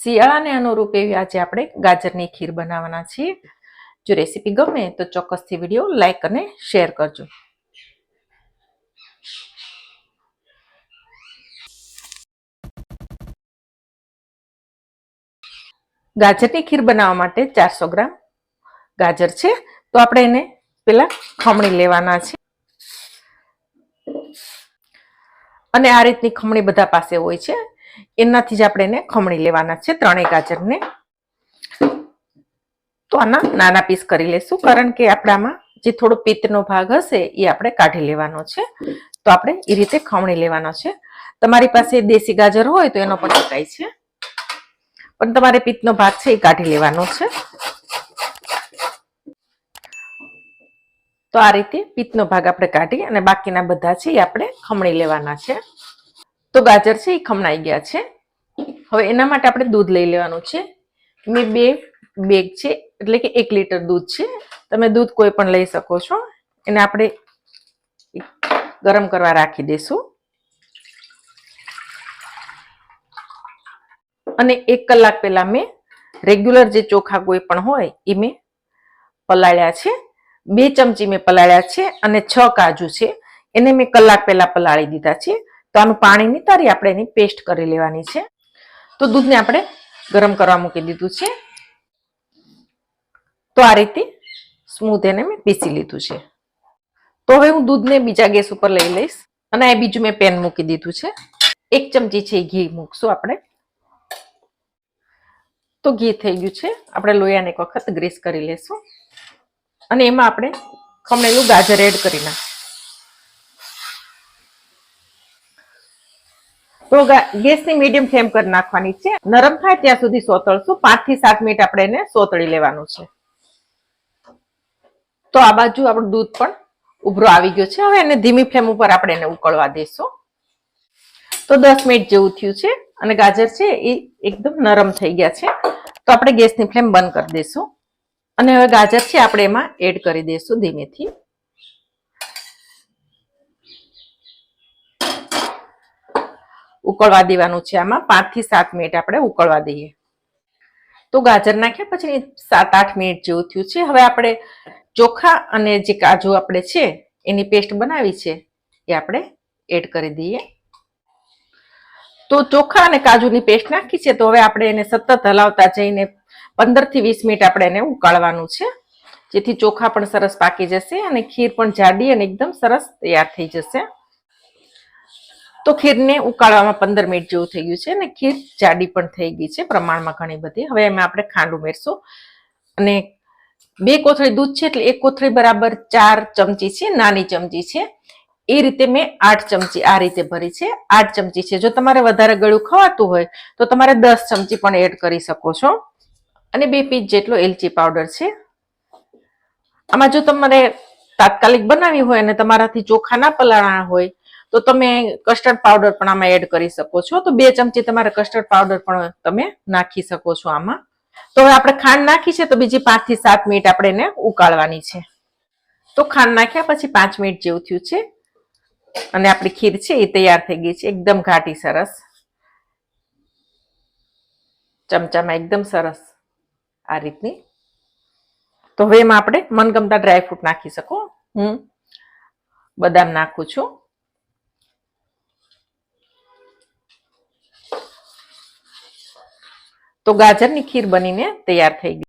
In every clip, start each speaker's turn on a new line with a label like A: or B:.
A: શિયાળાને અનુરૂપ એવી આજે આપણે ગાજરની ખીર બનાવવાના છીએ. જો રેસીપી ગમે તો ચોક્કસથી વીડિયો લાઈક અને શેર કરજો. ગાજરની ખીર બનાવવા માટે ચારસો ગ્રામ ગાજર છે. તો આપણે એને પેલા ખમણી લેવાના છે. અને આ રીતની ખમણી બધા પાસે હોય છે. એનાથી જ આપણે એને ખમણી લેવાના છે ત્રણેય ગાજરને. તો આના નાના પીસ કરી લેશું, કારણ કે આપણામાં જે થોડો પિત્તનો ભાગ હશે એ આપણે કાઢી લેવાનો છે. તો આપણે એ રીતે ખમણી લેવાનો છે. તમારી પાસે દેશી ગાજર હોય તો એનો પણ શકાય છે. પણ તમારે પિત્તનો ભાગ છે એ કાઢી લેવાનો છે. તો આ રીતે પિત્તનો ભાગ આપણે કાઢી અને બાકીના બધા છે એ આપણે ખમણી લેવાના છે. તો ગાજર છે એ ખમણાઈ ગયા છે. હવે એના માટે આપણે દૂધ લઈ લેવાનું છે. મેં બે બેગ છે, એટલે કે એક લીટર દૂધ છે. તમે દૂધ કોઈ પણ લઈ શકો છો. એને આપણે ગરમ કરવા રાખી દઈશું. અને એક કલાક પહેલા મેં રેગ્યુલર જે ચોખા કોઈ પણ હોય એ મેં પલાળ્યા છે. બે ચમચી મેં પલાળ્યા છે અને છ કાજુ છે. એને મેં કલાક પહેલા પલાળી દીધા છે. તો આનું પાણી નિતારી આપણે એની પેસ્ટ કરી લેવાની છે. તો દૂધને આપણે ગરમ કરવા મૂકી દીધું છે. તો આ રીતે સ્મૂથ એને મેં પીસી લીધું છે. તો હવે હું દૂધને બીજા ગેસ ઉપર લઈ લઈશ અને આ બીજું મેં પેન મૂકી દીધું છે. એક ચમચી છે ઘી મૂકશું આપણે. તો ઘી થઈ ગયું છે. આપણે લોયાને એક વખત ગ્રીસ કરી લેશું. અને એમાં આપણે ખમણેલું ગાજર એડ કરી નાખ તો ગેસની મીડિયમ ફ્લેમ કરી નાખવાની છે. નરમ થાય ત્યાં સુધી સોતળશું. પાંચથી સાત મિનિટ આપણે એને સોતળી લેવાનું છે. તો આ બાજુ આપણું દૂધ પણ ઉભરો આવી ગયો છે. હવે એને ધીમી ફ્લેમ ઉપર આપણે એને ઉકળવા દઈશું તો દસ મિનિટ જેવું થયું છે અને ગાજર છે એ એકદમ નરમ થઈ ગયા છે. તો આપણે ગેસની ફ્લેમ બંધ કરી દઈશું અને હવે ગાજર છે આપણે એમાં એડ કરી દઈશું ધીમેથી. ઉકળવા દેવાનું છે આમાં. પાંચથી સાત મિનિટ આપણે ઉકળવા દઈએ. તો ગાજર નાખ્યા, પછી સાત આઠ મિનિટ જેવું થયું છે. હવે આપણે ચોખા અને જે કાજુ આપણે છે, એની પેસ્ટ બનાવી છે, એ આપણે એડ કરી દઈએ. તો ચોખા અને કાજુની પેસ્ટ નાખી છે, તો હવે આપણે એને સતત હલાવતા જઈને પંદરથી વીસ મિનિટ આપણે એને ઉકાળવાનું છે. જેથી ચોખા પણ સરસ પાકી જશે અને ખીર પણ જાડી અને એકદમ સરસ તૈયાર થઈ જશે. તો ખીરને ઉકાળવામાં પંદર મિનિટ જેવું થઈ ગયું છે અને ખીર જાડી પણ થઈ ગઈ છે પ્રમાણમાં ઘણી બધી. હવે એમાં આપણે ખાંડ ઉમેરશું. અને બે કોથળી દૂધ છે એટલે એક કોથળી બરાબર ચાર ચમચી છે, નાની ચમચી છે. એ રીતે મેં આઠ ચમચી આ રીતે ભરી છે. આઠ ચમચી છે. જો તમારે વધારે ગળ્યું ખવાતું હોય તો તમારે દસ ચમચી પણ એડ કરી શકો છો. અને બે પીસ જેટલો એલચી પાવડર છે. આમાં જો તમારે તાત્કાલિક બનાવી હોય અને તમારાથી ચોખા ના પલાળા હોય તો તમે કસ્ટર્ડ પાવડર પણ આમાં એડ કરી શકો છો. તો બે ચમચી તમારે કસ્ટર્ડ પાવડર પણ તમે નાખી શકો છો આમાં. તો હવે આપણે ખાંડ નાખી છે તો બીજી પાંચથી સાત મિનિટ આપણે એને ઉકાળવાની છે. તો ખાંડ નાખ્યા પછી પાંચ મિનિટ જેવું થયું છે. અને આપણી ખીર છે એ તૈયાર થઈ ગઈ છે. એકદમ ઘાટી સરસ. ચમચામાં એકદમ સરસ આ રીતની. તો હવે એમાં આપણે મનગમતા ડ્રાયફ્રૂટ નાખી શકો. હું બદામ નાખું છું. તો ગાજરની ખીર બનીને તૈયાર થઈ ગઈ.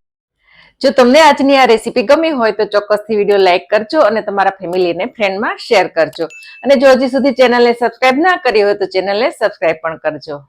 A: જો તમને આજની આ રેસીપી ગમી હોય તો ચોક્કસથી વીડિયો લાઇક કરજો અને તમારા ફેમિલીને ફ્રેન્ડમાં શેર કરજો. અને જો હજી સુધી ચેનલને સબસ્ક્રાઇબ ના કરી હોય તો ચેનલને સબસ્ક્રાઇબ પણ કરજો.